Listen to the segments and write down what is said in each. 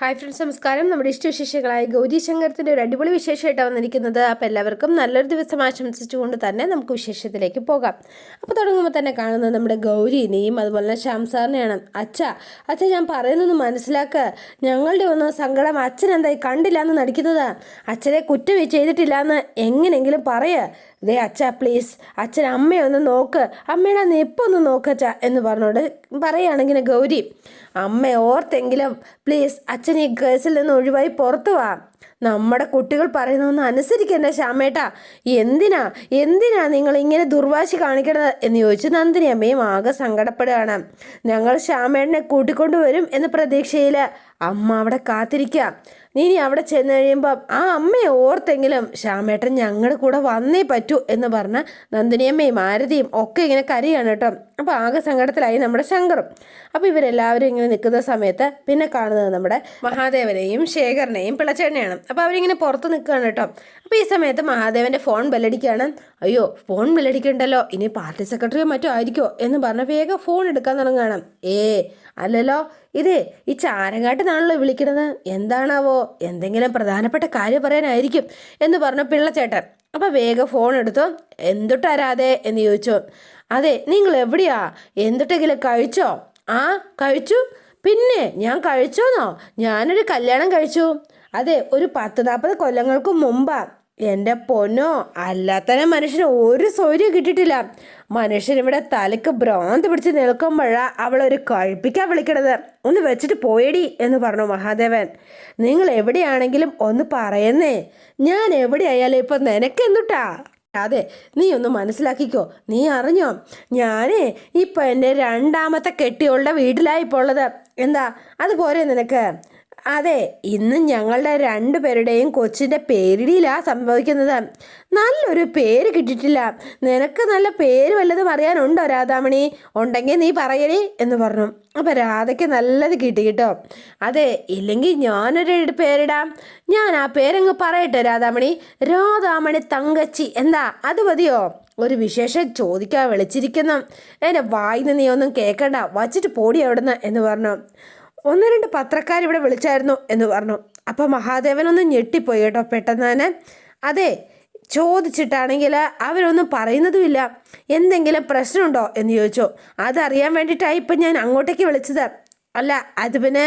Hi friends നമസ്കാരം. നമ്മുടെ ഇഷ്ടവിശേഷങ്ങളായ ഗൗരി ശങ്കരത്തിന്റെ ഒരു അടിപൊളി വിശേഷമായിട്ടാണ് വന്നിരിക്കുന്നത്. അപ്പോൾ എല്ലാവർക്കും നല്ലൊരു ദിവസം ആശംസിച്ചുകൊണ്ട് തന്നെ നമുക്ക് വിശേഷത്തിലേക്ക് പോകാം. അപ്പോൾ തുടങ്ങുമ്പോൾ തന്നെ കാണുന്നത് നമ്മുടെ ഗൗരിനെയും അതുപോലെ തന്നെ ശ്യാം സാറിനെയാണ്. അച്ഛ അച്ഛ ഞാൻ പറയുന്നത് മനസ്സിലാക്കുക ഞങ്ങളുടെ ഒന്ന് സങ്കടം അച്ഛൻ എന്തായി കണ്ടില്ല എന്ന് നടിക്കുന്നത്? അച്ഛനെ കുറ്റം ചെയ്തിട്ടില്ല എന്ന് എങ്ങനെയെങ്കിലും പറയുക ദേ അച്ഛ പ്ലീസ് അച്ഛൻ അമ്മയൊന്ന് നോക്ക്. അമ്മയുടെ നെപ്പൊന്ന് നോക്കച്ച എന്ന് പറഞ്ഞോണ്ട് പറയുകയാണെങ്കിൽ ഗൗരി അമ്മ ഓർത്തെങ്കിലും പ്ലീസ് അച്ഛൻ ഈ കേസിൽ നിന്ന് ഒഴിവായി പുറത്തു വാ. നമ്മുടെ കുട്ടികൾ പറയുന്നതൊന്നും അനുസരിക്കേണ്ട ശ്യാമേട്ടാ. എന്തിനാ എന്തിനാ നിങ്ങൾ ഇങ്ങനെ ദുർവാശി കാണിക്കണത്? എന്ന് ചോദിച്ചു നന്ദിനി അമ്മയും ആകെ സങ്കടപ്പെടുകയാണ്. ഞങ്ങൾ ശ്യാമേട്ടനെ കൂട്ടിക്കൊണ്ടുവരും എന്ന പ്രതീക്ഷയിൽ അമ്മ അവിടെ കാത്തിരിക്കുക ഇനി അവിടെ ചെന്ന് കഴിയുമ്പോൾ ആ അമ്മയെ ഓർത്തെങ്കിലും ശ്യാമേട്ടൻ ഞങ്ങളുടെ കൂടെ വന്നേ പറ്റൂ എന്ന് പറഞ്ഞ നന്ദിനിയമ്മയും ആരതിയും ഒക്കെ ഇങ്ങനെ കരയാണ് കേട്ടോ. അപ്പോൾ ആകെ സങ്കടത്തിലായി നമ്മുടെ ശങ്കറും. അപ്പോൾ ഇവരെല്ലാവരും ഇങ്ങനെ നിൽക്കുന്ന സമയത്ത് പിന്നെ കാണുന്നത് നമ്മുടെ മഹാദേവനെയും ശേഖരനെയും പിളച്ചേട്ടനെയാണ് അപ്പോൾ അവരിങ്ങനെ പുറത്ത് നിൽക്കുകയാണ് കേട്ടോ. അപ്പോൾ ഈ സമയത്ത് മഹാദേവന്റെ ഫോൺ ബെല്ലടിക്കുകയാണ്. അയ്യോ ഫോൺ ബെല്ലടിക്കണ്ടല്ലോ. ഇനി പാർട്ടി സെക്രട്ടറിയോ മറ്റോ ആയിരിക്കുമോ എന്ന് പറഞ്ഞ വേഗം ഫോൺ എടുക്കാൻ തുടങ്ങുകയാണ്. ഏ അല്ലല്ലോ ഇത് ഈ ചാരങ്ങാട്ടിനാണല്ലോ വിളിക്കണത് എന്താണാവോ? എന്തെങ്കിലും പ്രധാനപ്പെട്ട കാര്യം പറയാനായിരിക്കും എന്ന് പറഞ്ഞ പിള്ളച്ചേട്ടൻ. അപ്പോൾ വേഗം ഫോൺ എടുത്തു. എന്തുട്ടാരാതെ എന്ന് ചോദിച്ചു. അതെ നിങ്ങൾ എവിടെയാ? എന്തിട്ടെങ്കിലും കഴിച്ചോ? ആ കഴിച്ചു. പിന്നെ ഞാൻ കഴിച്ചോന്നോ? ഞാനൊരു കല്യാണം കഴിച്ചു. അതെ ഒരു പത്ത് നാൽപ്പത് കൊല്ലങ്ങൾക്ക് മുമ്പാ. എന്റെ പൊന്നോ അല്ലാത്തന്നെ മനുഷ്യന് ഒരു സൗകര്യം കിട്ടിയിട്ടില്ല. മനുഷ്യൻ ഇവിടെ തലക്ക് ഭ്രാന്ത് പിടിച്ച് നിൽക്കുമ്പോഴാ അവളൊരു കഴിപ്പിക്കാൻ വിളിക്കണത്. ഒന്ന് വെച്ചിട്ട് പോയടി എന്ന് പറഞ്ഞു മഹാദേവൻ. നിങ്ങൾ എവിടെയാണെങ്കിലും ഒന്ന് പറയുന്നേ. ഞാൻ എവിടെയായാലും ഇപ്പം നിനക്കെന്തുട്ടാ? അതെ നീ ഒന്ന് മനസ്സിലാക്കിക്കോ. നീ അറിഞ്ഞോ? ഞാനേ ഇപ്പം എന്റെ രണ്ടാമത്തെ കെട്ടിയോളുടെ വീട്ടിലായിപ്പോൾ ഉള്ളത്. എന്താ? അതുപോലെ നിനക്ക്. അതെ ഇന്ന് ഞങ്ങളുടെ രണ്ടുപേരുടെയും കൊച്ചിന്റെ പേരിടിയിലാ സംഭവിക്കുന്നത്. നല്ലൊരു പേര് കിട്ടിയിട്ടില്ല. നിനക്ക് നല്ല പേര് വല്ലതും അറിയാനുണ്ടോ രാധാമണി? ഉണ്ടെങ്കിൽ നീ പറയണേ എന്ന് പറഞ്ഞു. അപ്പം രാധയ്ക്ക് നല്ലത് കിട്ടി കേട്ടോ. അതെ ഇല്ലെങ്കിൽ ഞാനൊരു പേരിടാം. ഞാൻ ആ പേരങ്ങ് പറയട്ടെ രാധാമണി. രാധാമണി തങ്കച്ചി എന്താ? അത് മതിയോ? ഒരു വിശേഷം ചോദിക്കാൻ വിളിച്ചിരിക്കുന്നു. എന്റെ വായിന്ന് നീ ഒന്നും കേൾക്കണ്ട വച്ചിട്ട് പോടി അവിടുന്ന് എന്ന് പറഞ്ഞു. ഒന്ന് രണ്ട് പത്രക്കാർ ഇവിടെ വിളിച്ചായിരുന്നു എന്ന് പറഞ്ഞു. അപ്പോൾ മഹാദേവൻ ഒന്ന് ഞെട്ടിപ്പോയി കേട്ടോ പെട്ടെന്ന് തന്നെ. അതെ ചോദിച്ചിട്ടാണെങ്കിൽ അവരൊന്നും പറയുന്നതുമില്ല. എന്തെങ്കിലും പ്രശ്നമുണ്ടോ എന്ന് ചോദിച്ചോ. അതറിയാൻ വേണ്ടിയിട്ടാണ് ഇപ്പം ഞാൻ അങ്ങോട്ടേക്ക് വിളിച്ചത്. അല്ല അത് പിന്നെ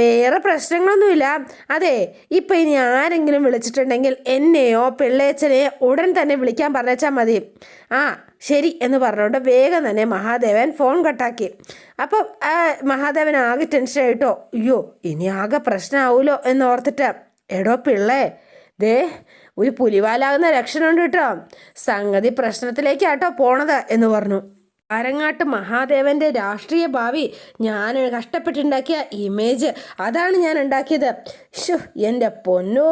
വേറെ പ്രശ്നങ്ങളൊന്നുമില്ല. അതെ ഇപ്പം ഇനി ആരെങ്കിലും വിളിച്ചിട്ടുണ്ടെങ്കിൽ എന്നെയോ പിള്ളേച്ചനെയോ ഉടൻ തന്നെ വിളിക്കാൻ പറഞ്ഞാൽ മതി. ആ ശരി എന്ന് പറഞ്ഞുകൊണ്ട് വേഗം തന്നെ മഹാദേവൻ ഫോൺ കട്ടാക്കി. അപ്പോൾ മഹാദേവൻ ആകെ ടെൻഷനായിട്ടോ അയ്യോ ഇനി ആകെ പ്രശ്നമാവുമല്ലോ എന്ന് ഓർത്തിട്ട് എടോ പിള്ളേ ദേ ഒരു പുലിവാലാകുന്ന ലക്ഷണമുണ്ട് കേട്ടോ. സംഗതി പ്രശ്നത്തിലേക്കാട്ടോ പോണത് എന്ന് പറഞ്ഞു. അരങ്ങാട്ട് മഹാദേവന്റെ രാഷ്ട്രീയ ഭാവി ഞാൻ കഷ്ടപ്പെട്ടുണ്ടാക്കിയ ഇമേജ് അതാണ് ഞാൻ ഉണ്ടാക്കിയത്. ഷോ എന്റെ പൊന്നു.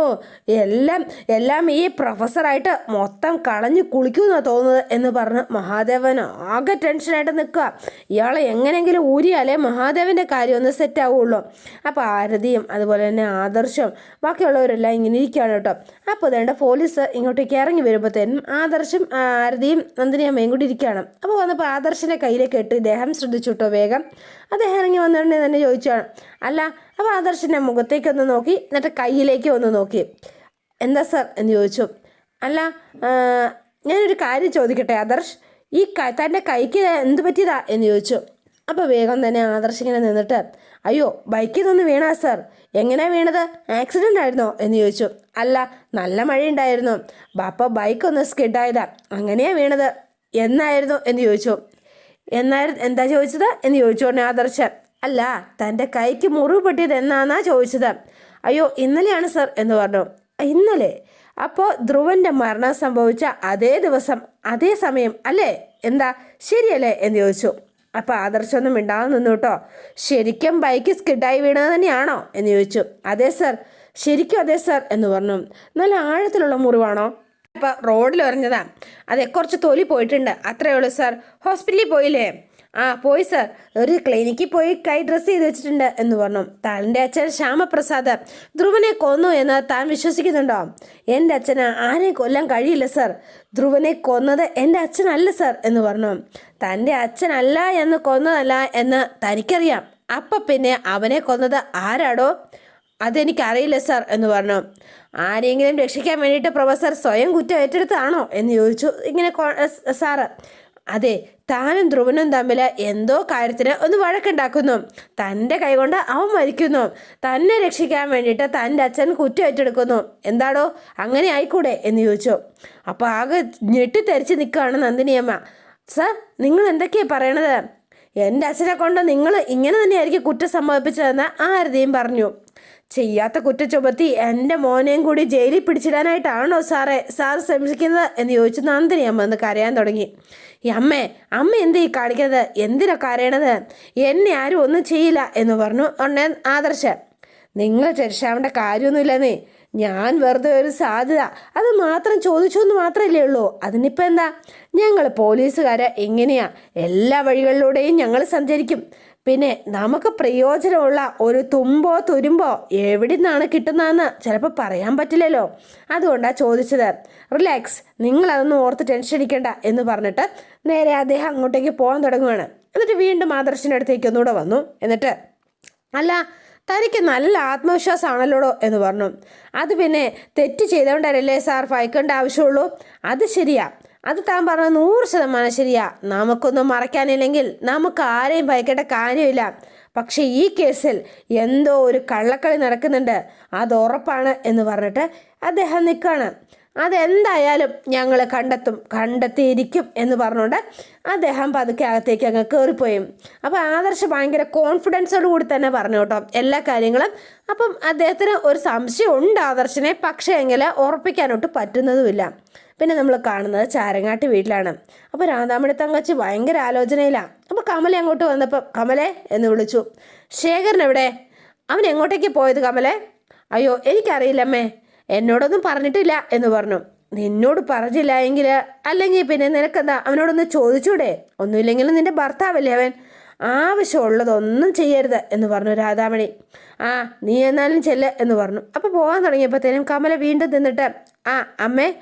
എല്ലാം എല്ലാം ഈ പ്രൊഫസറായിട്ട് മൊത്തം കളഞ്ഞു കുളിക്കുമെന്നാണ് തോന്നുന്നത് എന്ന് പറഞ്ഞ് മഹാദേവൻ ആകെ ടെൻഷനായിട്ട് നിൽക്കുക ഇയാളെ എങ്ങനെയെങ്കിലും ഊരിയാലേ മഹാദേവന്റെ കാര്യം ഒന്ന് സെറ്റ് ആവുള്ളൂ. അപ്പോൾ ആരതിയും അതുപോലെ തന്നെ ആദർശം ബാക്കിയുള്ളവരെല്ലാം ഇങ്ങനെ ഇരിക്കുകയാണ് കേട്ടോ. അപ്പോൾ അതേണ്ട പോലീസ് ഇങ്ങോട്ടേക്ക് ഇറങ്ങി വരുമ്പോഴത്തേനും ആദർശം ആരതിയും നന്ദിനിയമ്മയും കൂടി ഇരിക്കുകയാണ്. അപ്പോൾ വന്നപ്പോൾ ആദർശന്റെ കയ്യിലേക്ക് ഇട്ട് ഇദ്ദേഹം ശ്രദ്ധിച്ചു കേട്ടോ വേഗം. അദ്ദേഹം ഇറങ്ങി വന്നിട്ടുണ്ടെങ്കിൽ തന്നെ ചോദിച്ചാണ് അല്ല അപ്പോൾ ആദർശന്റെ മുഖത്തേക്ക് ഒന്ന് നോക്കി എന്നിട്ട് കയ്യിലേക്ക് ഒന്ന് നോക്കി. എന്താ സർ? എന്ന് ചോദിച്ചു. അല്ല ഞാനൊരു കാര്യം ചോദിക്കട്ടെ ആദർശ്? ഈ തന്റെ കൈക്ക് എന്ത് പറ്റിയതാ? എന്ന് ചോദിച്ചു. അപ്പോൾ വേഗം തന്നെ ആദർശ് ഇങ്ങനെ നിന്നിട്ട് അയ്യോ ബൈക്കിൽ നിന്ന് വീണാ സർ? എങ്ങനെയാ വീണത്? ആക്സിഡന്റ് ആയിരുന്നോ? എന്ന് ചോദിച്ചു. അല്ല നല്ല മഴയുണ്ടായിരുന്നു. ബാപ്പ ബൈക്ക് ഒന്ന് സ്കിഡായതാ. അങ്ങനെയാ വീണത്. എന്നായിരുന്നു? എന്ന് ചോദിച്ചു. എന്നായിരുന്നു? എന്താ ചോദിച്ചത്? എന്ന് ചോദിച്ചു ഉടനെ ആദർശൻ അല്ല തന്റെ കൈക്ക് മുറിവ് പെട്ടിയത് എന്നാന്നാ ചോദിച്ചത്. അയ്യോ ഇന്നലെയാണ് സർ എന്ന് പറഞ്ഞു. ഇന്നലെ? അപ്പോൾ ധ്രുവന്റെ മരണം സംഭവിച്ച അതേ ദിവസം അതേ സമയം അല്ലേ? എന്താ? ശരിയല്ലേ എന്ന് ചോദിച്ചു. അപ്പോൾ ആദർശമൊന്നും മിണ്ടാതെ നിന്നു കേട്ടോ. ശരിക്കും ബൈക്ക് സ്കിഡായി വീണത് തന്നെയാണോ എന്ന് ചോദിച്ചു. അതെ സർ ശരിക്കും അതെ സർ എന്ന് പറഞ്ഞു. നല്ല ആഴത്തിലുള്ള മുറിവാണോ? അപ്പോൾ റോഡിൽ എറിഞ്ഞതാ. അതെ കുറച്ച് തൊലി പോയിട്ടുണ്ട്. അത്രയേ ഉള്ളൂ സർ. ഹോസ്പിറ്റലിൽ പോയില്ലേ? ആ പോയി സർ. ഒരു ക്ലിനിക്കിൽ പോയി കൈ ഡ്രസ്സ് ചെയ്ത് വെച്ചിട്ടുണ്ട് എന്ന് പറഞ്ഞു. തന്റെ അച്ഛൻ ശ്യാമപ്രസാദ്. ധ്രുവനെ കൊന്നു എന്ന് താൻ വിശ്വസിക്കുന്നുണ്ടോ? എന്റെ അച്ഛന് ആരെ കൊല്ലാൻ കഴിയില്ല സർ. ധ്രുവനെ കൊന്നത് എന്റെ അച്ഛനല്ല സർ എന്ന് പറഞ്ഞു. തന്റെ അച്ഛനല്ല എന്ന് കൊന്നതല്ല എന്ന് തനിക്കറിയാം. അപ്പം പിന്നെ അവനെ കൊന്നത് ആരാടോ? അതെനിക്കറിയില്ല സർ എന്ന് പറഞ്ഞു. ആരെങ്കിലും രക്ഷിക്കാൻ വേണ്ടിയിട്ട് പ്രൊഫസർ സ്വയം കുറ്റം ഏറ്റെടുത്താണോ എന്ന് ചോദിച്ചു ഇങ്ങനെ സാറ്. അതെ താനും ധ്രുവനും തമ്മിൽ എന്തോ കാര്യത്തിന് ഒന്ന് വഴക്കുണ്ടാക്കുന്നു. തന്റെ കൈകൊണ്ട് അവൻ മരിക്കുന്നു. തന്നെ രക്ഷിക്കാൻ വേണ്ടിയിട്ട് തന്റെ അച്ഛൻ കുറ്റം ഏറ്റെടുക്കുന്നു. എന്താടോ? അങ്ങനെ ആയിക്കൂടെ? എന്ന് ചോദിച്ചു. അപ്പോൾ ആകെ ഞെട്ടിത്തെരിച്ച് നിൽക്കുകയാണ് നന്ദിനിയമ്മ. സർ നിങ്ങൾ എന്തൊക്കെയാണ് പറയണത്? എന്റെ അച്ഛനെ കൊണ്ട് നിങ്ങൾ ഇങ്ങനെ തന്നെയായിരിക്കും കുറ്റം സമ്മതിപ്പിച്ചതെന്ന് ആരതിയും പറഞ്ഞു. ചെയ്യാത്ത കുറ്റം ചുമത്തി എന്റെ മോനെയും കൂടി ജയിലിൽ പിടിച്ചിടാനായിട്ടാണോ സാറേ സാർ ശ്രമിക്കുന്നത്? എന്ന് ചോദിച്ചു നന്ദിനി അമ്മ കരയാൻ തുടങ്ങി. ഈ അമ്മേ അമ്മ എന്ത് കാണിക്കുന്നത് എന്തിനാ കരയണത്? എന്നെ ആരും ഒന്നും ചെയ്യില്ല എന്ന് പറഞ്ഞു ഉടനെ ആദർശ. നിങ്ങൾ രക്ഷാവേണ്ട കാര്യമൊന്നുമില്ലെന്നേ ഞാൻ വെറുതെ ഒരു സാധ്യത. അത് മാത്രം ചോദിച്ചു എന്ന് മാത്രമല്ലേ ഉള്ളൂ. അതിനിപ്പോൾ എന്താ? ഞങ്ങൾ പോലീസുകാരെ എങ്ങനെയാ? എല്ലാ വഴികളിലൂടെയും ഞങ്ങൾ സഞ്ചരിക്കും. പിന്നെ നമുക്ക് പ്രയോജനമുള്ള ഒരു തുമ്പോ തുരുമ്പോ എവിടെ നിന്നാണ് കിട്ടുന്നതെന്ന് ചിലപ്പോൾ പറയാൻ പറ്റില്ലല്ലോ. അതുകൊണ്ടാണ് ചോദിച്ചത്. റിലാക്സ് നിങ്ങൾ അതൊന്നും ഓർത്ത് ടെൻഷൻ അടിക്കണ്ട എന്ന് പറഞ്ഞിട്ട് നേരെ അദ്ദേഹം അങ്ങോട്ടേക്ക് പോകാൻ തുടങ്ങുകയാണ് എന്നിട്ട് വീണ്ടും ആദർശിന്റെ അടുത്തേക്ക് ഒന്നുകൂടെ വന്നു. എന്നിട്ട് അല്ല തനിക്ക് നല്ല ആത്മവിശ്വാസമാണല്ലോടോ? എന്ന് പറഞ്ഞു. അത് പിന്നെ തെറ്റ് ചെയ്തുകൊണ്ടല്ലേ സാർ ഭയക്കേണ്ട ആവശ്യമുള്ളൂ. അത് ശരിയാ. അത് താൻ പറഞ്ഞ നൂറ് ശതമാനം ശരിയാ. നമുക്കൊന്നും മറയ്ക്കാനില്ലെങ്കിൽ നമുക്ക് ആരെയും ഭയക്കേണ്ട കാര്യമില്ല. പക്ഷേ ഈ കേസിൽ എന്തോ ഒരു കള്ളക്കളി നടക്കുന്നുണ്ട്. അത് ഉറപ്പാണ് എന്ന് പറഞ്ഞിട്ട് അദ്ദേഹം നിൽക്കുകയാണ് അതെന്തായാലും ഞങ്ങൾ കണ്ടെത്തും കണ്ടെത്തിയിരിക്കും എന്ന് പറഞ്ഞുകൊണ്ട് അദ്ദേഹം പതുക്കെ അകത്തേക്ക് അങ്ങ് കയറിപ്പോയി അപ്പോൾ ആദർശ് ഭയങ്കര കോൺഫിഡൻസോട് കൂടി തന്നെ പറഞ്ഞു കേട്ടോ എല്ലാ കാര്യങ്ങളും. അപ്പം അദ്ദേഹത്തിന് ഒരു സംശയം ഉണ്ട് ആദർശിനെ. പക്ഷേ എങ്കിൽ ഉറപ്പിക്കാനൊട്ട് പറ്റുന്നതുമില്ല. പിന്നെ നമ്മൾ കാണുന്നത് ചാരങ്ങാട്ട് വീട്ടിലാണ്. അപ്പോൾ രാധാമണി തങ്കച്ചി ഭയങ്കര ആലോചനയിലാണ് അപ്പോൾ കമല അങ്ങോട്ട് വന്നപ്പോൾ കമലേ എന്ന് വിളിച്ചു. ശേഖരൻ എവിടെ? അവൻ എങ്ങോട്ടേക്ക് പോയത് കമലെ? അയ്യോ എനിക്കറിയില്ലമ്മേ. എന്നോടൊന്നും പറഞ്ഞിട്ടില്ല എന്ന് പറഞ്ഞു. നിന്നോട് പറഞ്ഞില്ല എങ്കിൽ അല്ലെങ്കിൽ പിന്നെ നിനക്കെന്താ? അവനോടൊന്ന് ചോദിച്ചൂടെ? ഒന്നുമില്ലെങ്കിലും നിന്റെ ഭർത്താവല്ലേ അവൻ? ആവശ്യമുള്ളതൊന്നും ചെയ്യരുത് എന്ന് പറഞ്ഞു രാധാമണി. ആ നീ എന്നാലും ചെല്ല് എന്ന് പറഞ്ഞു. അപ്പോൾ പോകാൻ തുടങ്ങിയപ്പോഴത്തേനും കമല വീണ്ടും നിന്നിട്ട് ആ അമ്മേ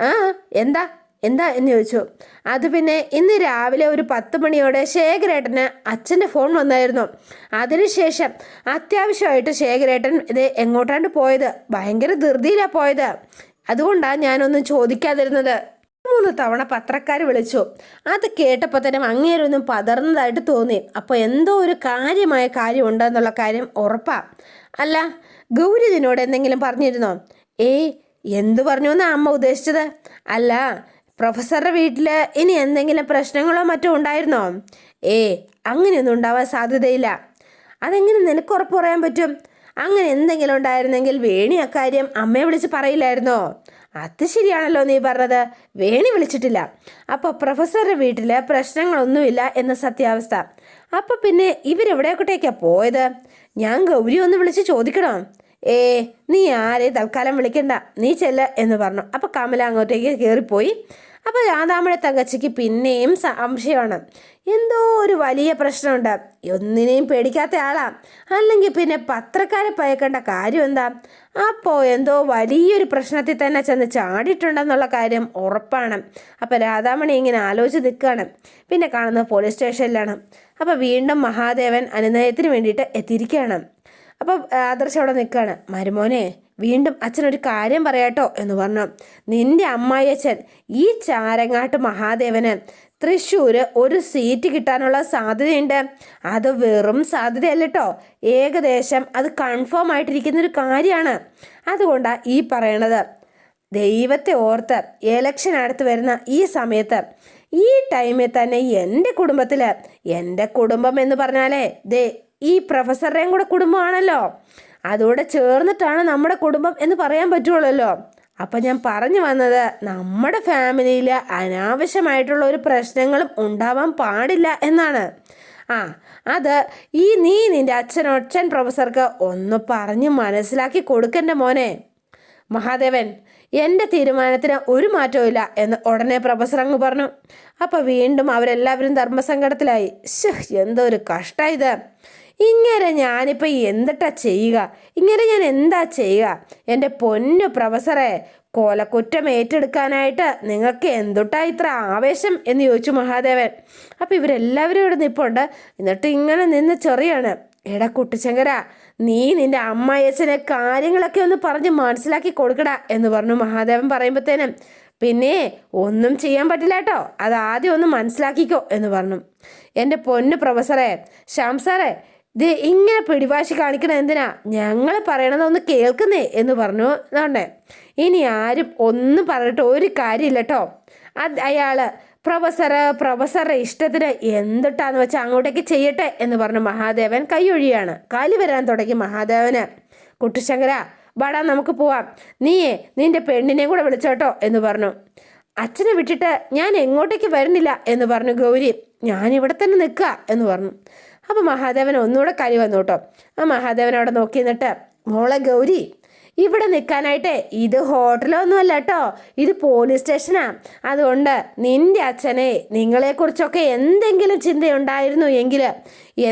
ആ എന്താ? എന്താ എന്ന് ചോദിച്ചു. അത് പിന്നെ ഇന്ന് രാവിലെ ഒരു പത്ത് മണിയോടെ ശേഖരേട്ടന് അച്ഛന്റെ ഫോൺ വന്നായിരുന്നു. അതിനുശേഷം അത്യാവശ്യമായിട്ട് ശേഖരേട്ടൻ ഇത് എങ്ങോട്ടാണ്ട് പോയത്? ഭയങ്കര ധൃതിയിലാണ് പോയത്. അതുകൊണ്ടാണ് ഞാനൊന്നും ചോദിക്കാതിരുന്നത്. മൂന്ന് തവണ പത്രക്കാർ വിളിച്ചു. അത് കേട്ടപ്പോൾ തന്നെ അങ്ങേരൊന്നും പതർന്നതായിട്ട് തോന്നി. അപ്പോൾ എന്തോ ഒരു കാര്യമായ കാര്യം ഉണ്ടെന്നുള്ള കാര്യം ഉറപ്പാ. അല്ല ഗൗരി ഇതിനോട് എന്തെങ്കിലും പറഞ്ഞിരുന്നോ? ഏയ് എന്തു പറഞ്ഞു എന്നാ അമ്മ ഉദ്ദേശിച്ചത്? അല്ല പ്രൊഫസറുടെ വീട്ടിൽ ഇനി എന്തെങ്കിലും പ്രശ്നങ്ങളോ മറ്റോ ഉണ്ടായിരുന്നോ? ഏ അങ്ങനെയൊന്നും ഉണ്ടാവാൻ സാധ്യതയില്ല. അതെങ്ങനെ നിനക്ക് ഉറപ്പ് പറയാൻ പറ്റും? അങ്ങനെ എന്തെങ്കിലും ഉണ്ടായിരുന്നെങ്കിൽ വേണി അക്കാര്യം അമ്മയെ വിളിച്ച് പറയില്ലായിരുന്നോ? അത് ശരിയാണല്ലോ നീ പറഞ്ഞത്. വേണി വിളിച്ചിട്ടില്ല. അപ്പോൾ പ്രൊഫസറുടെ വീട്ടിൽ പ്രശ്നങ്ങളൊന്നുമില്ല എന്ന സത്യാവസ്ഥ. അപ്പോൾ പിന്നെ ഇവരെവിടെയൊക്കട്ടേക്കാ പോയത്? ഞാൻ ഗൗരി ഒന്ന് വിളിച്ച് ചോദിക്കണോ. ഏ നീ ആരെ തൽക്കാലം വിളിക്കണ്ട നീ ചെല്ല എന്ന് പറഞ്ഞു. അപ്പോൾ കമല അങ്ങോട്ടേക്ക് കയറിപ്പോയി അപ്പോൾ രാധാമഴ തങ്കച്ചിക്ക് പിന്നെയും സംശയമാണ്. എന്തോ ഒരു വലിയ പ്രശ്നമുണ്ട്. ഒന്നിനെയും പേടിക്കാത്ത ആളാ. അല്ലെങ്കിൽ പിന്നെ പത്രക്കാരെ പയക്കേണ്ട കാര്യം എന്താ? അപ്പോൾ എന്തോ വലിയൊരു പ്രശ്നത്തിൽ തന്നെ ചെന്ന് ചാടിയിട്ടുണ്ടെന്നുള്ള കാര്യം ഉറപ്പാണ്. അപ്പോൾ രാധാമണി ഇങ്ങനെ ആലോചിച്ച് നിൽക്കുകയാണ് പിന്നെ കാണുന്നത് പോലീസ് സ്റ്റേഷനിലാണ്. അപ്പോൾ വീണ്ടും മഹാദേവൻ അനുനയത്തിന് വേണ്ടിയിട്ട് എത്തിയിരിക്കുകയാണ്. അപ്പോൾ ആദർശ് അവിടെ നിൽക്കുകയാണ് മരുമോനെ വീണ്ടും അച്ഛനൊരു കാര്യം പറയാട്ടോ എന്ന് പറഞ്ഞു. നിന്റെ അമ്മായിയച്ഛൻ ഈ ചാരങ്ങാട്ട് മഹാദേവന് തൃശ്ശൂർ ഒരു സീറ്റ് കിട്ടാനുള്ള സാധ്യതയുണ്ട്. അത് വെറും സാധ്യതയല്ല കേട്ടോ ഏകദേശം അത് കൺഫേം ആയിട്ടിരിക്കുന്നൊരു കാര്യമാണ്. അതുകൊണ്ടാണ് ഈ പറയണത്. ദൈവത്തെ ഓർത്ത് എലക്ഷൻ അടുത്ത് വരുന്ന ഈ സമയത്ത് ഈ ടൈമിൽ തന്നെ എന്റെ കുടുംബത്തിൽ എന്റെ കുടുംബം എന്ന് പറഞ്ഞാലേ ദേ ഈ പ്രൊഫസറുടെയും കൂടെ കുടുംബമാണല്ലോ. അതോടെ ചേർന്നിട്ടാണ് നമ്മുടെ കുടുംബം എന്ന് പറയാൻ പറ്റുള്ളല്ലോ. അപ്പം ഞാൻ പറഞ്ഞു വന്നത് നമ്മുടെ ഫാമിലിയിൽ അനാവശ്യമായിട്ടുള്ള ഒരു പ്രശ്നങ്ങളും ഉണ്ടാവാൻ പാടില്ല എന്നാണ്. ആ അത് ഈ നീ നിന്റെ അച്ഛനൊച്ചൻ പ്രൊഫസർക്ക് ഒന്ന് പറഞ്ഞ് മനസ്സിലാക്കി കൊടുക്കണ്ട മോനെ. മഹാദേവൻ എന്റെ തീരുമാനത്തിന് ഒരു മാറ്റവും എന്ന് ഉടനെ പ്രൊഫസർ അങ്ങ് പറഞ്ഞു. അപ്പോൾ വീണ്ടും അവരെല്ലാവരും ധർമ്മസങ്കടത്തിലായി. ശ്ശ്, എന്തോ ഒരു കഷ്ടം ഇത്. ഇങ്ങനെ ഞാനിപ്പോൾ എന്തിട്ടാ ചെയ്യുക? ഇങ്ങനെ ഞാൻ എന്താ ചെയ്യുക? എന്റെ പൊന്നു പ്രൊഫസറെ കോലക്കുറ്റം ഏറ്റെടുക്കാനായിട്ട് നിങ്ങൾക്ക് എന്തുട്ടാ ഇത്ര ആവേശം എന്ന് ചോദിച്ചു മഹാദേവൻ. അപ്പോൾ ഇവരെല്ലാവരും ഇവിടെ നിൽപ്പുണ്ട് എന്നിട്ട് ഇങ്ങനെ നിന്ന് ചെറിയാണ്. എടാ കുട്ടിച്ചങ്കര നീ നിന്റെ അമ്മായച്ചനെ കാര്യങ്ങളൊക്കെ ഒന്ന് പറഞ്ഞ് മനസ്സിലാക്കി കൊടുക്കടാ എന്ന് പറഞ്ഞു മഹാദേവൻ പറയുമ്പോഴത്തേനും പിന്നെ ഒന്നും ചെയ്യാൻ പറ്റില്ല കേട്ടോ. അത് ആദ്യം ഒന്ന് മനസ്സിലാക്കിക്കോ എന്ന് പറഞ്ഞു. എന്റെ പൊന്ന് പ്രൊഫസറെ ശ്യാം സാറേ ഇത് ഇങ്ങനെ പിടിവാശി കാണിക്കണ എന്തിനാ? ഞങ്ങൾ പറയണതൊന്ന് കേൾക്കുന്നേ എന്ന് പറഞ്ഞു. അതുകൊണ്ടേ ഇനി ആരും ഒന്നും പറഞ്ഞിട്ട് ഒരു കാര്യമില്ല കേട്ടോ അത് അയാൾ പ്രൊഫസർ പ്രൊഫസറുടെ ഇഷ്ടത്തിന് എന്തിട്ടാന്ന് വെച്ചാൽ അങ്ങോട്ടേക്ക് ചെയ്യട്ടെ എന്ന് പറഞ്ഞു മഹാദേവൻ കൈയൊഴിയാണ്. കാലി വരാൻ തുടങ്ങി മഹാദേവന്. കുട്ടിശങ്കര വാടാ നമുക്ക് പോവാം. നീയേ നിന്റെ പെണ്ണിനെയും കൂടെ വിളിച്ചോട്ടോ എന്ന് പറഞ്ഞു. അച്ഛനെ വിട്ടിട്ട് ഞാൻ എങ്ങോട്ടേക്ക് വരുന്നില്ല എന്ന് പറഞ്ഞു ഗൗരി. ഞാൻ ഇവിടെ തന്നെ നിൽക്കുക എന്ന് പറഞ്ഞു. അപ്പോൾ മഹാദേവൻ ഒന്നുകൂടെ കരി വന്നു കേട്ടോ. ആ മഹാദേവൻ അവിടെ നോക്കി നിന്നിട്ട് മോളെ ഗൗരി ഇവിടെ നിൽക്കാനായിട്ട് ഇത് ഹോട്ടലൊന്നുമല്ല കേട്ടോ. ഇത് പോലീസ് സ്റ്റേഷനാ. അതുകൊണ്ട് നിന്റെ അച്ഛനെ നിങ്ങളെക്കുറിച്ചൊക്കെ എന്തെങ്കിലും ചിന്തയുണ്ടായിരുന്നു എങ്കിൽ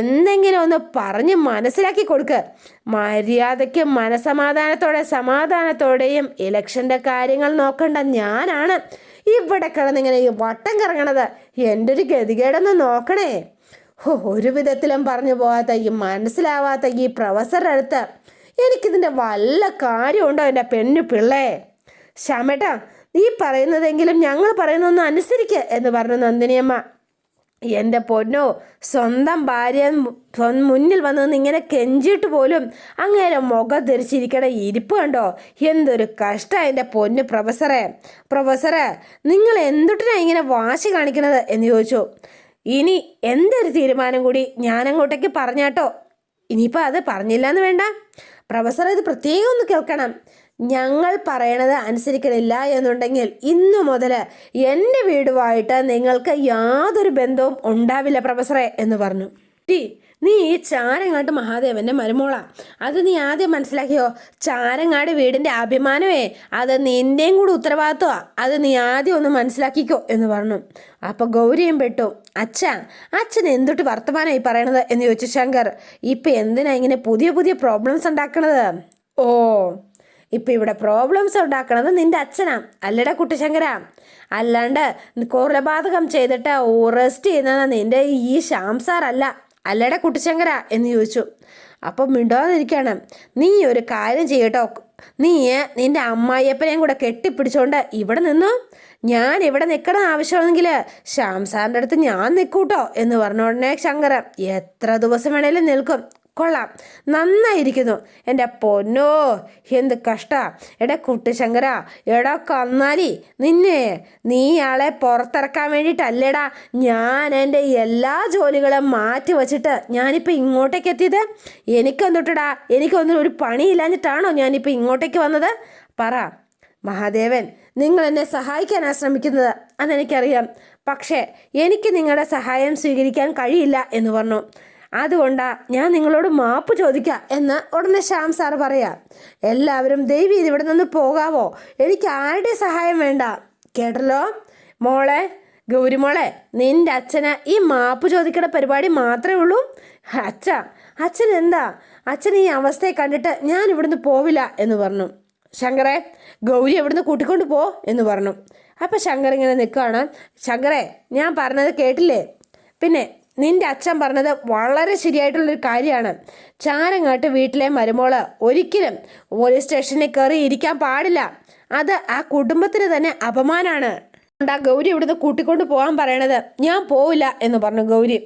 എന്തെങ്കിലും ഒന്ന് പറഞ്ഞ് മനസ്സിലാക്കി കൊടുക്ക്. മര്യാദയ്ക്ക് മനസമാധാനത്തോടെ സമാധാനത്തോടെയും ഇലക്ഷന്റെ കാര്യങ്ങൾ നോക്കേണ്ട ഞാനാണ്. ഇവിടെ കിടന്നിങ്ങനെ വട്ടം കറങ്ങണത്. എന്റെ ഒരു ഗതികേടൊന്ന് നോക്കണേ. ഒരു വിധത്തിലും പറഞ്ഞു പോകാത്ത ഈ മനസ്സിലാവാത്ത ഈ പ്രൊഫസറുടെ അടുത്ത് എനിക്കിതിന്റെ വല്ല കാര്യമുണ്ടോ എന്റെ പെണ്ണു പിള്ളേ? ശ്യാമേട്ടാ നീ പറയുന്നതെങ്കിലും ഞങ്ങൾ പറയുന്നൊന്നും അനുസരിക്കുക എന്ന് പറഞ്ഞു നന്ദിനിയമ്മ. എന്റെ പൊന്നോ സ്വന്തം ഭാര്യ മുന്നിൽ വന്ന് ഇങ്ങനെ കെഞ്ചിയിട്ട് പോലും അങ്ങേരെ മുഖം ധരിച്ചിരിക്കണ ഇരിപ്പ് കണ്ടോ? എന്തൊരു കഷ്ടം എന്റെ പൊന്ന് പ്രൊഫസറെ. പ്രൊഫസറെ നിങ്ങൾ എന്തുട്ടിനാ ഇങ്ങനെ വാശി കാണിക്കണത് എന്ന് ചോദിച്ചു. ഇനി എന്തൊരു തീരുമാനം കൂടി ഞാൻ അങ്ങോട്ടേക്ക് പറഞ്ഞാട്ടോ? ഇനിയിപ്പോൾ അത് പറഞ്ഞില്ല എന്ന് വേണ്ട. പ്രൊഫസർ ഇത് പ്രത്യേകം ഒന്ന് കേൾക്കണം. ഞങ്ങൾ പറയണത് അനുസരിക്കണില്ല എന്നുണ്ടെങ്കിൽ ഇന്നു മുതൽ എന്റെ വീടുമായിട്ട് നിങ്ങൾക്ക് യാതൊരു ബന്ധവും ഉണ്ടാവില്ല പ്രൊഫസറെ എന്ന് പറഞ്ഞു. "ഡി, നീ ഈ ചാരങ്ങാട്ട് മഹാദേവന്റെ മരുമോളാ. അത് നീ ആദ്യം മനസ്സിലാക്കിയോ? ചാരങ്ങാട് വീടിന്റെ അഭിമാനമേ. അത് നിന്റെയും കൂടെ ഉത്തരവാദിത്വമാ. അത് നീ ആദ്യം ഒന്ന് മനസ്സിലാക്കിക്കോ എന്ന് പറഞ്ഞു. അപ്പൊ ഗൗരിയും പെട്ടു. അച്ഛ അച്ഛൻ എന്തൊട്ട് വർത്തമാനമായി പറയണത് എന്ന് ചോദിച്ചു ശങ്കർ. ഇപ്പൊ എന്തിനാ ഇങ്ങനെ പുതിയ പുതിയ പ്രോബ്ലംസ് ഉണ്ടാക്കണത്? ഓ ഇപ്പൊ ഇവിടെ പ്രോബ്ലംസ് ഉണ്ടാക്കണത് നിന്റെ അച്ഛനാ. അല്ലടാ കുട്ടിശങ്കര. അല്ലാണ്ട് കൊലപാതകം ചെയ്തിട്ട് റെസ്റ്റ് ചെയ്യുന്നത് നിന്റെ ഈ ശ്യാം അല്ലടാ കുട്ടിച്ചങ്കര എന്ന് ചോദിച്ചു. അപ്പം മിണ്ടാതിരിക്കണം. നീ ഒരു കാര്യം ചെയ്യട്ടോ. നീ നിന്റെ അമ്മായിയപ്പനെയും കൂടെ കെട്ടിപ്പിടിച്ചോണ്ട് ഇവിടെ നിന്നു? ഞാൻ ഇവിടെ നിൽക്കണം ആവശ്യമാണെങ്കിൽ ശ്യാം സാറിന്റെ അടുത്ത് ഞാൻ നിൽക്കൂട്ടോ എന്ന് പറഞ്ഞ ഉടനെ ശങ്കരൻ എത്ര ദിവസം വേണേലും നിൽക്കും. കൊള്ളാം. നന്നായിരിക്കുന്നു. എന്റെ പൊന്നോ എന്ത് കഷ്ട. എടാ കുട്ടിശങ്കര എടാ കന്നാലി നിന്നെ നീ ആളെ പുറത്തിറക്കാൻ വേണ്ടിയിട്ടല്ലേടാ ഞാൻ എന്റെ എല്ലാ ജോലികളും മാറ്റി വച്ചിട്ട് ഞാനിപ്പോൾ ഇങ്ങോട്ടേക്ക് എത്തിയത്? എനിക്കെന്തൊട്ടടാ എനിക്കൊന്നും ഒരു പണിയില്ലാഞ്ഞിട്ടാണോ ഞാനിപ്പോൾ ഇങ്ങോട്ടേക്ക് വന്നത്? പറ. മഹാദേവൻ നിങ്ങൾ എന്നെ സഹായിക്കാനാണ് ശ്രമിക്കുന്നത് അതെനിക്കറിയാം. പക്ഷേ എനിക്ക് നിങ്ങളുടെ സഹായം സ്വീകരിക്കാൻ കഴിയില്ല എന്ന് പറഞ്ഞു. അതുകൊണ്ടാ ഞാൻ നിങ്ങളോട് മാപ്പ് ചോദിക്കാം എന്ന് ഉടനെ ശ്യാം സാർ പറയാ. എല്ലാവരും ദൈവം ഇവിടെ നിന്ന് പോകാവോ? എനിക്ക് ആരുടെ സഹായം വേണ്ട? കേട്ടല്ലോ? മോളെ ഗൗരിമോളെ നിന്റെ അച്ഛന് ഈ മാപ്പ് ചോദിക്കണ പരിപാടി മാത്രമേ ഉള്ളൂ? അച്ഛ അച്ഛൻ എന്താ? അച്ഛൻ ഈ അവസ്ഥയെ കണ്ടിട്ട് ഞാൻ ഇവിടുന്ന് പോവില്ല എന്ന് പറഞ്ഞു. ശങ്കറെ ഗൗരി എവിടുന്ന് കൂട്ടിക്കൊണ്ട് പോ എന്ന് പറഞ്ഞു. അപ്പം ശങ്കർ ഇങ്ങനെ നിൽക്കുകയാണ് ശങ്കറെ ഞാൻ പറഞ്ഞത് കേട്ടില്ലേ? പിന്നെ നിന്റെ അച്ഛൻ പറഞ്ഞത് വളരെ ശരിയായിട്ടുള്ളൊരു കാര്യമാണ്. ചാരങ്ങാട്ട് വീട്ടിലെ മരുമോൾ ഒരിക്കലും പോലീസ് സ്റ്റേഷനിൽ കയറി ഇരിക്കാൻ പാടില്ല. അത് ആ കുടുംബത്തിന് തന്നെ അപമാനമാണ് ആ ഗൗരി ഇവിടുന്ന് കൂട്ടിക്കൊണ്ട് പോകാൻ പറയണത്? ഞാൻ പോവില്ല എന്ന് പറഞ്ഞു ഗൗരി.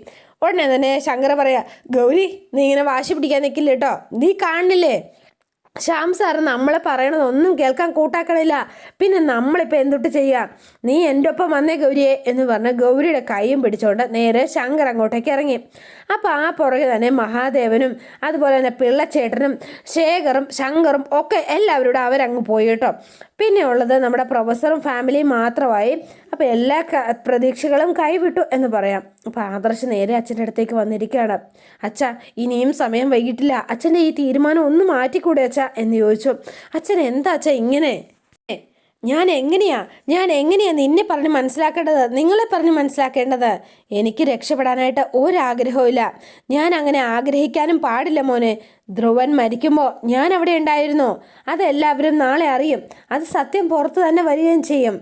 ഉടനെ തന്നെ ശങ്കര പറയാ ഗൗരി നീ ഇങ്ങനെ വാശി പിടിക്കാൻ നിൽക്കില്ല കേട്ടോ നീ കാണില്ലേ ശ്യാം സാറ് നമ്മളെ പറയണതൊന്നും കേൾക്കാൻ കൂട്ടാക്കണില്ല. പിന്നെ നമ്മളിപ്പോൾ എന്തൊട്ട് ചെയ്യാം? നീ എന്റെ ഒപ്പം വന്നേ ഗൗരിയെ എന്ന് പറഞ്ഞ് ഗൗരിയുടെ കൈയും പിടിച്ചുകൊണ്ട് നേരെ ശങ്കർ അങ്ങോട്ടേക്ക് ഇറങ്ങി. അപ്പോൾ ആ പുറകെ തന്നെ മഹാദേവനും അതുപോലെ തന്നെ പിള്ളച്ചേട്ടനും ശേഖറും ശങ്കറും ഒക്കെ എല്ലാവരോടും അവരങ്ങ് പോയി കേട്ടോ. പിന്നെ ഉള്ളത് നമ്മുടെ പ്രൊഫസറും ഫാമിലിയും മാത്രമായി അപ്പോൾ എല്ലാ പ്രതീക്ഷകളും കൈവിട്ടു എന്ന് പറയാം. അപ്പോൾ ആദർശ് നേരെ അച്ഛന്റെ അടുത്തേക്ക് വന്നിരിക്കുകയാണ്. അച്ഛ ഇനിയും സമയം വൈകിട്ടില്ല. അച്ഛന്റെ ഈ തീരുമാനം ഒന്ന് മാറ്റിക്കൂടെ അച്ഛ? എന്ന് ചോദിച്ചു. അച്ഛൻ എന്താ അച്ഛ ഇങ്ങനെ? "ഏ, ഞാൻ എങ്ങനെയാ? ഞാൻ എങ്ങനെയാ നിന്നെ പറഞ്ഞ് മനസ്സിലാക്കേണ്ടത്? നിങ്ങളെ പറഞ്ഞ് മനസ്സിലാക്കേണ്ടത്? എനിക്ക് രക്ഷപ്പെടാനായിട്ട് ഒരാഗ്രഹവും ഇല്ല ഞാൻ അങ്ങനെ ആഗ്രഹിക്കാനും പാടില്ല മോനെ. ധ്രുവൻ മരിക്കുമ്പോൾ ഞാൻ അവിടെ ഉണ്ടായിരുന്നു. അതെല്ലാവരും നാളെ അറിയും. അത് സത്യം പുറത്ത് തന്നെ വരികയും ചെയ്യും.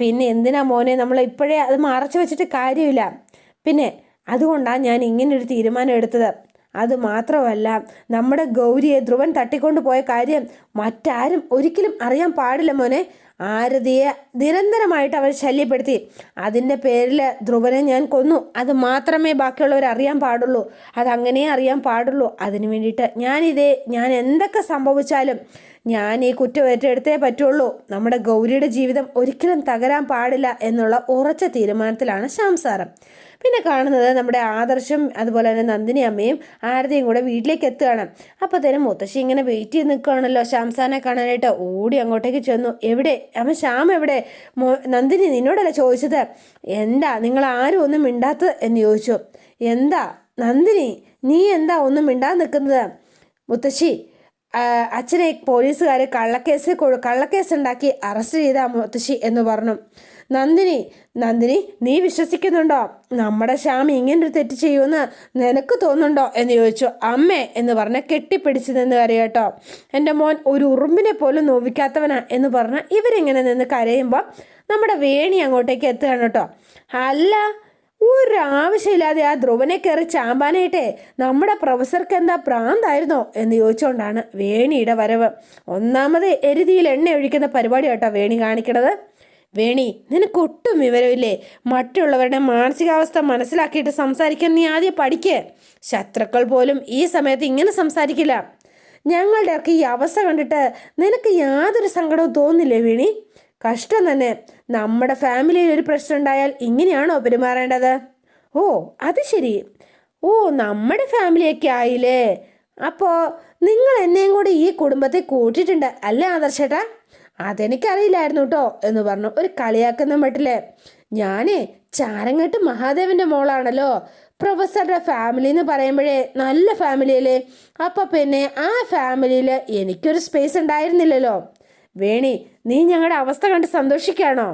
പിന്നെ എന്തിനാ മോനെ നമ്മൾ ഇപ്പോഴേ അത് മറച്ചു വെച്ചിട്ട് കാര്യമില്ല? പിന്നെ അതുകൊണ്ടാണ് ഞാൻ ഇങ്ങനൊരു തീരുമാനം എടുത്തത്. അത് മാത്രമല്ല നമ്മുടെ ഗൗരിയെ ധ്രുവൻ തട്ടിക്കൊണ്ടു പോയ കാര്യം മറ്റാരും ഒരിക്കലും അറിയാൻ പാടില്ല മോനെ. ആരതിയെ നിരന്തരമായിട്ട് അവർ ശല്യപ്പെടുത്തി. അതിന്റെ പേരിൽ ധ്രുവനെ ഞാൻ കൊന്നു. അത് മാത്രമേ ബാക്കിയുള്ളവർ അറിയാൻ പാടുള്ളൂ. അതങ്ങനെ അറിയാൻ പാടുള്ളൂ. അതിനു വേണ്ടിയിട്ട് ഞാനിതേ ഞാൻ എന്തൊക്കെ സംഭവിച്ചാലും ഞാൻ ഈ കുറ്റം ഏറ്റെടുത്തേ പറ്റുള്ളൂ. നമ്മുടെ ഗൗരിയുടെ ജീവിതം ഒരിക്കലും തകരാൻ പാടില്ല എന്നുള്ള ഉറച്ച തീരുമാനത്തിലാണ് ശാംസാരം പിന്നെ കാണുന്നത് നമ്മുടെ ആദർശം അതുപോലെ തന്നെ നന്ദിനി അമ്മയും ആരതിയും കൂടെ വീട്ടിലേക്ക് എത്തുകയാണ്. അപ്പോഴത്തേനും മുത്തശ്ശി ഇങ്ങനെ വെയിറ്റ് ചെയ്ത് നിൽക്കുകയാണല്ലോ ശ്യാംസാനെ കാണാനായിട്ട്. ഓടി അങ്ങോട്ടേക്ക് ചെന്നു. എവിടെ? അമ്മ ശ്യാം എവിടെ? നന്ദിനി നിന്നോടല്ല ചോദിച്ചത്? എന്താ നിങ്ങൾ ആരും ഒന്നും മിണ്ടാത്തത്? എന്ന് ചോദിച്ചു. എന്താ? നന്ദിനി നീ എന്താ ഒന്നും മിണ്ടാതെ നിൽക്കുന്നത്? മുത്തശ്ശി അച്ഛനെ പോലീസുകാർ കള്ളക്കേസ് കള്ളക്കേസ് ഉണ്ടാക്കി അറസ്റ്റ് ചെയ്ത മുത്തശ്ശി എന്ന് പറഞ്ഞു. നന്ദിനി നന്ദിനി നീ വിശ്വസിക്കുന്നുണ്ടോ? നമ്മുടെ ശ്യാം ഇങ്ങനൊരു തെറ്റ് ചെയ്യുമെന്ന് നിനക്ക് തോന്നുന്നുണ്ടോ? എന്ന് ചോദിച്ചു. അമ്മേ എന്ന് പറഞ്ഞ കെട്ടിപ്പിടിച്ച് നിന്ന് കരയട്ടോ. എന്റെ മോൻ ഒരു ഉറുമ്പിനെ പോലും നോവിക്കാത്തവനാ എന്ന് പറഞ്ഞ് ഇവരിങ്ങനെ നിന്ന് കരയുമ്പോൾ നമ്മുടെ വേണി അങ്ങോട്ടേക്ക് എത്തുകയാണ് കേട്ടോ. അല്ല ഒരാവശ്യമില്ലാതെ ആ ധ്രുവനെ കയറി ചാമ്പാനായിട്ടേ നമ്മുടെ പ്രൊഫസർക്ക് എന്താ പ്രാന്തായിരുന്നോ എന്ന് ചോദിച്ചുകൊണ്ടാണ് വേണിയുടെ വരവ്. ഒന്നാമത് എരുതിയിൽ എണ്ണ ഒഴിക്കുന്ന പരിപാടി കേട്ടോ വേണി കാണിക്കണത്. വേണി നിനക്ക് ഒട്ടും വിവരമില്ലേ? മറ്റുള്ളവരുടെ മാനസികാവസ്ഥ മനസ്സിലാക്കിയിട്ട് സംസാരിക്കാൻ നീ ആദ്യം പഠിക്കേ. ശത്രുക്കൾ പോലും ഈ സമയത്ത് ഇങ്ങനെ സംസാരിക്കില്ല. ഞങ്ങളുടെ ഒക്കെ ഈ അവസ്ഥ കണ്ടിട്ട് നിനക്ക് യാതൊരു സങ്കടവും തോന്നില്ലേ വേണി? കഷ്ടം തന്നെ. നമ്മുടെ ഫാമിലിയിൽ ഒരു പ്രശ്നം ഉണ്ടായാൽ ഇങ്ങനെയാണോ പെരുമാറേണ്ടത്? ഓ അത് ശരി. ഓ നമ്മുടെ ഫാമിലിയൊക്കെ ആയില്ലേ? അപ്പോൾ നിങ്ങൾ എന്നെയും കൂടി ഈ കുടുംബത്തെ കൂട്ടിയിട്ടുണ്ട് അല്ലേ ആദർശേട്ടാ? അതെനിക്കറിയില്ലായിരുന്നു കേട്ടോ എന്ന് പറഞ്ഞു ഒരു കളിയാക്കുന്ന മട്ടിൽ. ഞാനേ ചാരങ്ങട്ട് മഹാദേവന്റെ മോളാണല്ലോ. പ്രൊഫസറുടെ ഫാമിലി എന്ന് പറയുമ്പോഴേ നല്ല ഫാമിലിയല്ലേ അപ്പൊ പിന്നെ ആ ഫാമിലിയിൽ എനിക്കൊരു സ്പേസ് ഉണ്ടായിരുന്നില്ലല്ലോ. വേണി നീ ഞങ്ങളുടെ അവസ്ഥ കണ്ട് സന്തോഷിക്കാണോ?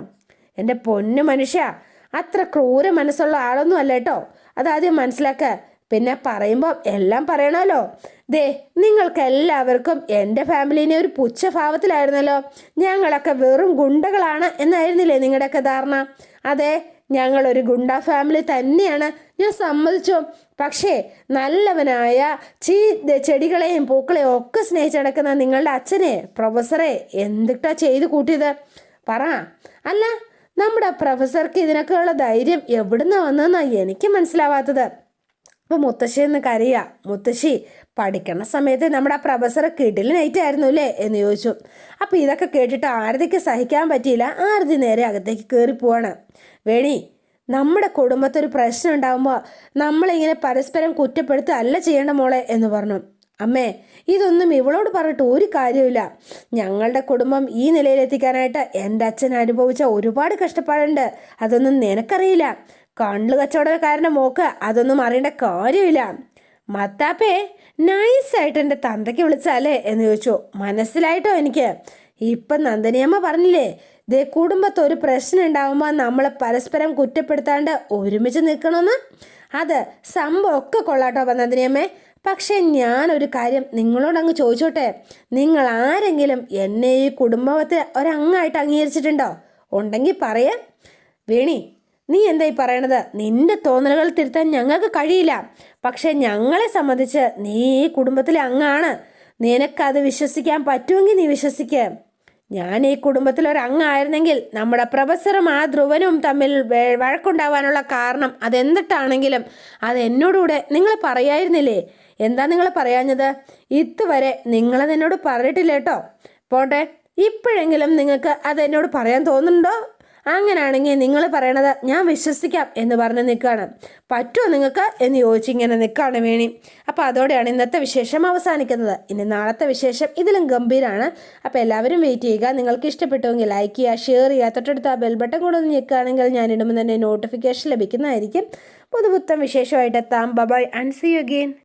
എന്റെ പൊന്നു മനുഷ്യ അത്ര ക്രൂര മനസ്സുള്ള ആളൊന്നും അല്ല കേട്ടോ അതാദ്യം മനസ്സിലാക്കുക പിന്നെ പറയുമ്പോൾ എല്ലാം പറയണമല്ലോ ദേ നിങ്ങൾക്ക് എല്ലാവർക്കും എന്റെ ഫാമിലീനെ ഒരു പുച്ഛഭാവത്തിലായിരുന്നല്ലോ. ഞങ്ങളൊക്കെ വെറും ഗുണ്ടകളാണ് എന്നായിരുന്നില്ലേ നിങ്ങളുടെയൊക്കെ ധാരണ? അതെ ഞങ്ങളൊരു ഗുണ്ട ഫാമിലി തന്നെയാണ്. ഞാൻ സമ്മതിച്ചു. പക്ഷേ നല്ലവനായ ചീ ചെടികളെയും പൂക്കളെയും ഒക്കെ സ്നേഹിച്ച് നടക്കുന്ന നിങ്ങളുടെ അച്ഛനെ പ്രൊഫസറെ എന്തിട്ടാ ചെയ്ത് കൂട്ടിയത്? പറ. അല്ല നമ്മുടെ പ്രൊഫസർക്ക് ഇതിനൊക്കെയുള്ള ധൈര്യം എവിടുന്ന് വന്നതെന്നാണ് എനിക്ക് മനസ്സിലാവാത്തത്. അപ്പോൾ മുത്തശ്ശി എന്ന് കരയുക മുത്തശ്ശി പഠിക്കണ സമയത്ത് നമ്മുടെ ആ പ്രൊഫസർ ആയിരുന്നു അല്ലേ എന്ന് ചോദിച്ചു. അപ്പോൾ ഇതൊക്കെ കേട്ടിട്ട് ആരതിക്ക് സഹിക്കാൻ പറ്റിയില്ല. ആരതി നേരെ അകത്തേക്ക് കയറി പോവാണ്. വേണി നമ്മുടെ കുടുംബത്തൊരു പ്രശ്നം ഉണ്ടാകുമ്പോൾ നമ്മളിങ്ങനെ പരസ്പരം കുറ്റപ്പെടുത്തുക ചെയ്യേണ്ട മോളെ എന്ന് പറഞ്ഞു. അമ്മേ ഇതൊന്നും ഇവളോട് പറഞ്ഞിട്ട് ഒരു കാര്യമില്ല ഞങ്ങളുടെ കുടുംബം ഈ നിലയിലെത്തിക്കാനായിട്ട് എന്റെ അച്ഛൻ അനുഭവിച്ച ഒരുപാട് കഷ്ടപ്പാടുണ്ട്. അതൊന്നും നിനക്കറിയില്ല. കണ്ണു കച്ചവടക്കാരന്റെ മോക്ക് അതൊന്നും അറിയേണ്ട കാര്യമില്ല മത്താപ്പേ നൈസായിട്ട് എന്റെ തന്തയ്ക്ക് വിളിച്ചാലേ എന്ന് ചോദിച്ചു. മനസ്സിലായിട്ടോ എനിക്ക്? ഇപ്പം നന്ദനിയമ്മ പറഞ്ഞില്ലേ ദേ കുടുംബത്ത് ഒരു പ്രശ്നം ഉണ്ടാകുമ്പോൾ നമ്മൾ പരസ്പരം കുറ്റപ്പെടുത്താണ്ട് ഒരുമിച്ച് നിൽക്കണമെന്ന് അത് സംഭവം ഒക്കെ കൊള്ളാട്ടോ നന്ദിനിയമ്മേ പക്ഷേ ഞാനൊരു കാര്യം നിങ്ങളോടങ്ങ് ചോദിച്ചോട്ടെ. നിങ്ങൾ ആരെങ്കിലും എന്നെ ഈ കുടുംബത്തെ ഒരങ്ങായിട്ട് അംഗീകരിച്ചിട്ടുണ്ടോ? ഉണ്ടെങ്കിൽ പറയാം. വേണി നീ എന്തായി പറയണത്? നിന്റെ തോന്നലുകൾ തിരുത്താൻ ഞങ്ങൾക്ക് കഴിയില്ല. പക്ഷേ ഞങ്ങളെ സംബന്ധിച്ച് നീ ഈ കുടുംബത്തിലെ അങ്ങാണ് നിനക്കത് വിശ്വസിക്കാൻ പറ്റുമെങ്കിൽ നീ വിശ്വസിക്കുക ഞാൻ ഈ കുടുംബത്തിൽ ഒരു നമ്മുടെ പ്രൊഫസറും ആ ധ്രുവനും തമ്മിൽ വഴക്കുണ്ടാവാനുള്ള കാരണം അതെന്തിട്ടാണെങ്കിലും അത് എന്നോടുകൂടെ നിങ്ങൾ പറയായിരുന്നില്ലേ? എന്താ നിങ്ങൾ പറയാഞ്ഞത്? ഇതുവരെ നിങ്ങളത് എന്നോട് പറഞ്ഞിട്ടില്ല കേട്ടോ. പോട്ടെ ഇപ്പോഴെങ്കിലും നിങ്ങൾക്ക് അത് എന്നോട് പറയാൻ തോന്നുന്നുണ്ടോ? അങ്ങനെയാണെങ്കിൽ നിങ്ങൾ പറയണത് ഞാൻ വിശ്വസിക്കാം എന്ന് പറഞ്ഞ് നിൽക്കുകയാണ്. പറ്റുമോ നിങ്ങൾക്ക്? എന്ന് ചോദിച്ചിങ്ങനെ നിൽക്കുകയാണ് വേണി. അപ്പോൾ അതോടെയാണ് ഇന്നത്തെ വിശേഷം അവസാനിക്കുന്നത്. ഇനി നാളത്തെ വിശേഷം ഇതിലും ഗംഭീരമാണ് അപ്പോൾ എല്ലാവരും വെയിറ്റ് ചെയ്യുക. നിങ്ങൾക്ക് ഇഷ്ടപ്പെട്ടുവെങ്കിൽ ലൈക്ക് ചെയ്യുക ഷെയർ ചെയ്യുക. തൊട്ടടുത്ത് ആ ബെൽബട്ടൺ കൂടെ ഒന്ന് ഞെക്കുകയാണെങ്കിൽ ഞാൻ ഇടുമ്പോൾ തന്നെ നോട്ടിഫിക്കേഷൻ ലഭിക്കുന്നതായിരിക്കും. പുതുപുത്തം വിശേഷമായിട്ട് എത്താം. Bye bye and see you again